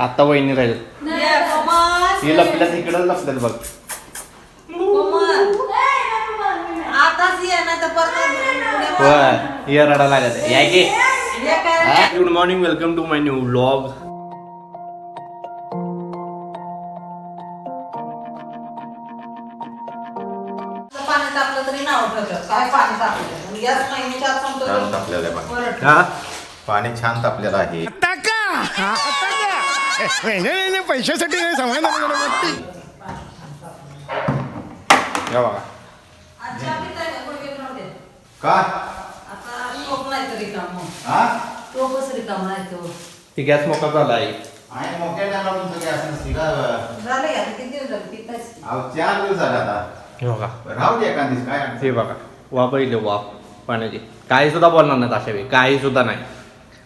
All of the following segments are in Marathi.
आता वहिनी राहील. हे लपल्यात इकडं लपल्यात बघ. होय ये रडा लागत या. की. Good morning welcome to my new vlog छान तापलेलं आहे नाही नाही नाही, पैशासाठी नाही समाधान गणपती या बघा. का? हा? तो ती गॅस मोका झाला आहे. आणि मोठ्या टायमाला तुमचं गॅस नसती. का झालं या किती दिवस झाले? पिताच अहो चार दिवस झाले आता. हे बघा. राहू दे एखाद दिवस काय अडचण हे बघा. वाफ पहिले वाफ पाण्याची. काही सुद्धा बोलणार नाही अशा वेळी. काही सुद्धा नाही.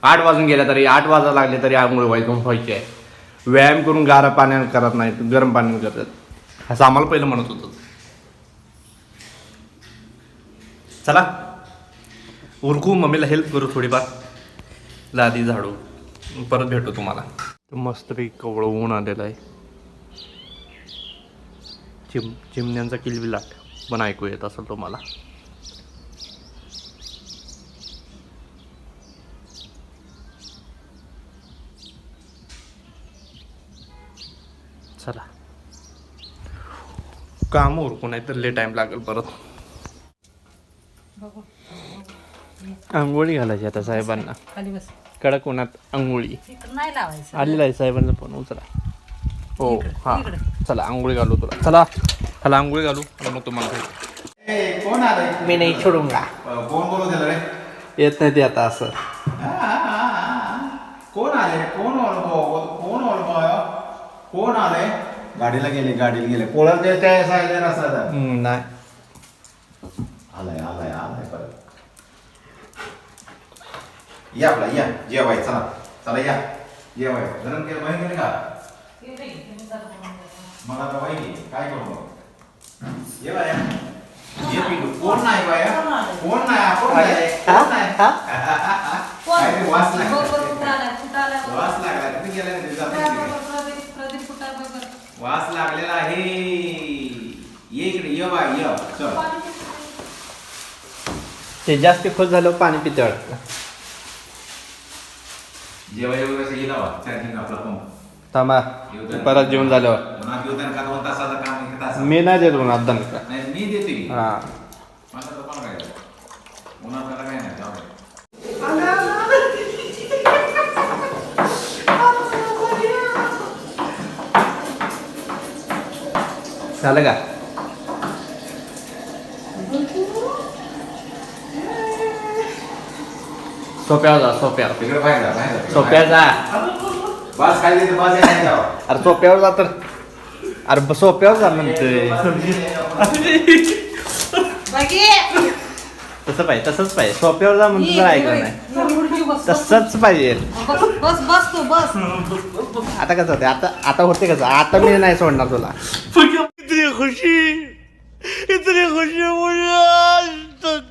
आठ वाजून गेल्या तरी आठ वाजा लागले तरी आंघोळ व्हायचं व्हायची आहे व्यायाम करून गार पाण्याने करत नाहीत गरम पाण्याने करतात असं आम्हाला पहिलं म्हणत होतं. चला. उरकू मम्मीला हेल्प करू थोडीफार. लादी झाडू. परत भेटू तुम्हाला. मस्तपैकी कवळं ऊन आलेलं आहे. चिम चिमण्यांचा किलबिलाट. पण ऐकू येत असेल तुम्हाला. चला. काम उरकू नाही तर ले टाइम लागेल परत. आंघोळी घालायची आता साहेबांना. कडक उन्हात आंघोळी. इकडं नाही लावायचं. आलेला आहे साहेबांचा फोन उचला. हो हा. चला आंघोळी घालू तुला. चला चला आंघोळी घालू. आणि मग तुम्हाला मी नाही कोण दिलं रे? येत नाही ते आता असं. कोण आले कोण कोण आले गाडीला गेले गाडीला गेले. पोळत ते त्या सायले नसतात हम्म, नाही. आलाय आलाय आलाय परत. या आपला या. जेवाय चला. चला या. जेवाय. गरम केलं वही गेले का? मग आता घे. काय करू मग? ये बाया. ये पिकू कोण नाही बाया? कोण नाही? कोण नाही? कोण नाही? काय रे, वास लागला. वास लागला किती गेला नाही तुझा वास लागलेला आहे. ये इकडे ये बाय ये. चल. ते जास्त खुश झालं पाणी पिते वाटतं. जेव्हा जेव्हा कसं येईल चार्जिंग आपला पंप थांबा. परत जेवण झाल्यावर. उन्हात येऊ दोन तासाचं काम एक तास. मी नाही देत उन्हात दणका. नाही मी देते. की हा माझं तर पण काय उन्हात आता काय नाही जाऊ दे. झालं का? सोप्यावर जा तिकडे बाहेर जा बाहेर जा. सोप्यावर जा. बस नाही जावं. अरे सोप्यावर जा तर. अरे ब- सोप्यावर जा म्हणतोय. तसं पाहिजे तसंच पाहिजे. सोप्यावर जा म्हणतो जरा ऐकलं नाही. तसंच पाहिजे. बस बस तू बस. आता कसं होते आता आता होते कसं? आता मी नाही सोडणार तुला. खुशी. इतनी खुशी मुझे आज तक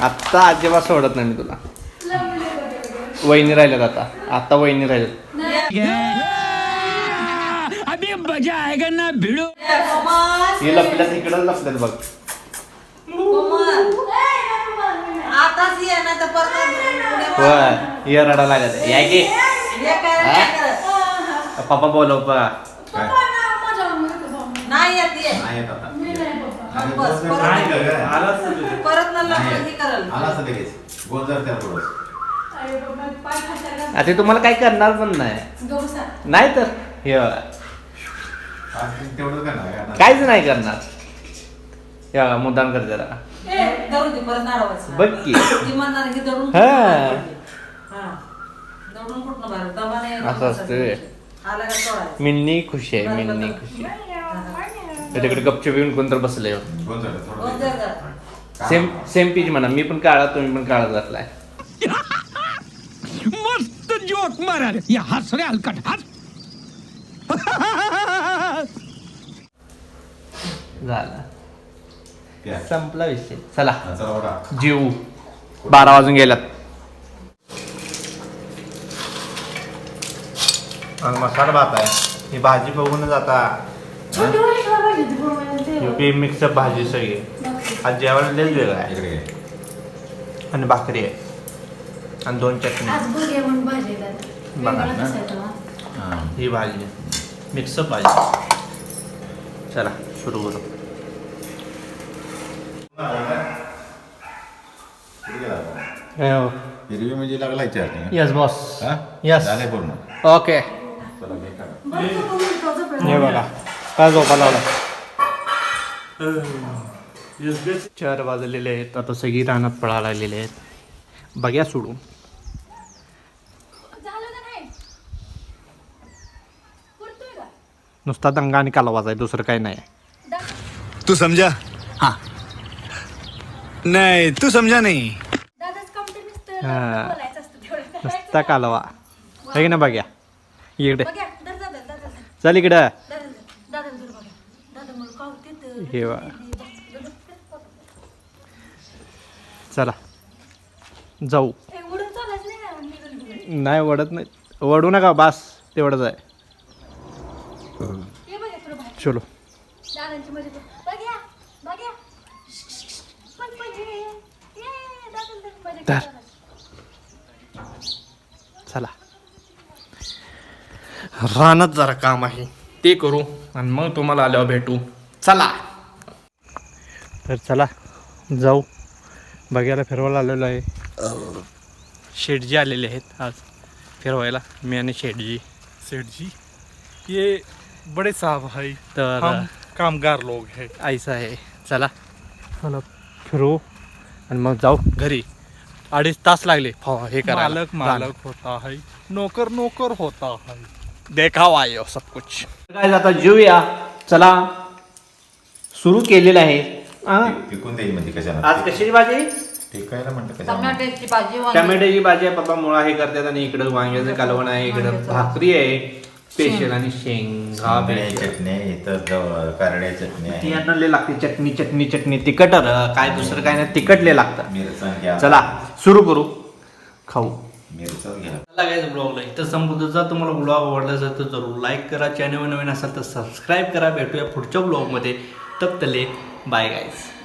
आत्ता अजिबात सोडत नाही मी तुला. वहिनी राहिल्यात आता. आता वहिनी राहिल्यात. अभी मजा आएगा ना भिड़ो. हे लपल्यात इकडं लपल्यात बघ. आताच ये ना तर परत उद्या- होय ये या की ये काय हा? काय करत? पप्पा बोलव पा काय? नाही येत ये नाही येत आता. मग बस, गोंधळ परत- नाही का गं? परत ना नाही लग्न हे येत. करल आला असं लगेच गोंधळ त्या पुढं आता तुम्हाला काय करणार पण नाही नाही तर हे बघा. आज तेवढं करणार का? काहीच नाही करणार हे बघा, मुद्दाम कर जरा दळून दे परत नाडवायचं बघ की. ती म्हणणार की दळून हा. हा. दळून कुठनं बाहेर दमाने असं असतं व्हय. आला का सोडायचं? मिन्नी खुशी आहे मिन्नी खुशी त्याच्याकडे गपचूप येऊन कोणतर बसलंय गोंधळ थोडं. गोंधळ कर. सेम सेम पीच म्हणा. मी पण काळा तुम्ही पण काळा घातलाय मस्त जोक मारा रे. या हंस रे हलकट. हंस. झाला. संपला विषय. चला. हा. जीव. बारा वाजून गेल्यात. आणि मसाला भात आहे. ही भाजी बघूनच आता युपी मिक्स भाजी सगळी. आज जेवायला लयच वेगळं आहे. इकडे. आणि भाकरी आहे. आणि दोन चटणी. बघे ना. हा. भाजी. मिक्स भाजी. चला सुरू करू. इकडे गेला आता. हिरवी म्हणजे लागलाय चटणी येस बॉस हा? Yes. झालंय पूर्ण. ओके हे बघा काय झोपा लावला चार वाजलेले आहेत आता सगळी रानात पळा लागलेले आहेत. बघ्या सोडून. झालं का नाही? पुरतोय का? नुसता दंगा आणि काला वाजाय दुसरं काही नाही. तू समझा हाँ. नहीं तू समझा नहीं. हा. नुसता कालवा. आहे ना बघ्या. इकडे. चल इकडं. हे वा. चला. जाऊ. नाही वडत नाही. वडू नका बास. तेवढंच आहे. चलो. दादांची मजा कर. बघ्या बघ्या पण पण ये ये दादा मजा धर. कर. चला रानात जरा काम आहे. ते करू आणि मग तुम्हाला आल्यावर भेटू. चला. तर चला जाऊ. बघायला फिरवायला आलेलो आहे. शेठजी आलेले आहेत आज फिरवायला मी आणि शेठजी. सेठ जी ये बड़े साहब है तर हम कामगार लोग हैं. ऐसा आहे. चला. चला. फिरू आणि मग जाऊ घरी. अडीच तास लागले. हो हे करायला मालक मालक होता है. नौकर नौकर होता है. देखावा आहे सब कुछ. काय आता जेऊया. चला. सुरू केलेलं आहे. आ? पिकून देईल म्हणजे कशाला? आज कशाची भाजी? टिकायला म्हणतं कशाला? टमाट्याची भाजी वांगी. टमॅटोची भाजी आहे पप्पा मुळा हे करतात आणि इकडं वांग्याचं कालवण आहे इकडं. भाकरी आहे स्पेशल आणि शेंगा आंबे. चटणी आहे, इथं कारड्या चटणी ती आहे आणले लागते. चटणी चटणी चटणी. तिखट र, काय दुसरं काय नाही तिखटले लागतं. मिरचण घ्या चला सुरू करू. खाऊ. घ्या चला ब्लॉगला इथं संपवतो. जर तुम्हाला ब्लॉग आवडला असेल तर जरूर लाईक करा. चॅनल नवीन असेल तर सबस्क्राईब करा. भेटूया पुढच्या ब्लॉगमध्ये तप्तले बाय गायस